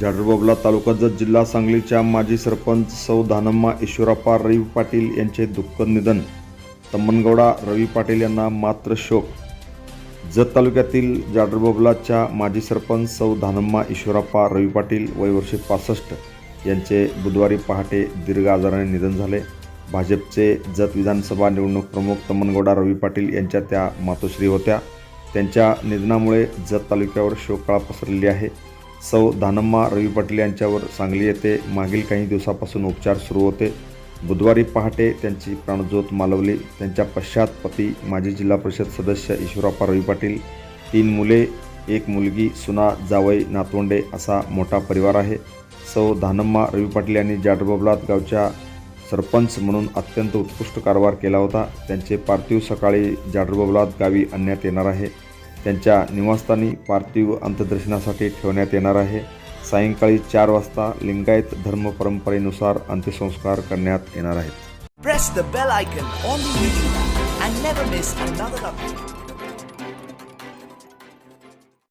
झाडरबाबला तालुका जत जिल्हा सांगलीच्या माजी सरपंच सौ धानम्मा ईश्वरप्पा रवी पाटील यांचे दुःखद निधन. तम्मनगौडा रवी पाटील यांना मात्र शोक. जत तालुक्यातील जाडरबोबलाच्या माजी सरपंच सौ धानम्मा ईश्वरप्पा रवी पाटील वयवर्षे पासष्ट यांचे बुधवारी पहाटे दीर्घ आजाराने निधन झाले. भाजपचे जत विधानसभा निवडणूक प्रमुख तम्मनगौडा रवी पाटील यांच्या त्या मातोश्री होत्या. त्यांच्या निधनामुळे जत तालुक्यावर शोककळा पसरलेली आहे. सौ धानम्मा रवी पाटील यांच्यावर सांगली येथे मागील काही दिवसापासून उपचार सुरू होते. बुधवारी पहाटे त्यांची प्राणज्योत मालवली. त्यांच्या पश्चात पती माजी जिल्हा परिषद सदस्य ईश्वराप्पा रवी पाटील तीन मुले एक मुलगी सुना जावई नातवंडे असा मोठा परिवार आहे. सौ धानम्मा रवी पाटील यांनी जाडबबलात गावच्या सरपंच म्हणून अत्यंत उत्कृष्ट कारभार केला होता. त्यांचे पार्थिव सकाळी जाटबबलात गावी आणण्यात येणार आहे. त्यांच्या निवासस्थानी पार्थिव अंत्यदर्शनासाठी ठेवण्यात येणार आहे. सायंकाळी चार वाजता लिंगायत धर्म परंपरेनुसार अंत्यसंस्कार करण्यात येणार आहेत.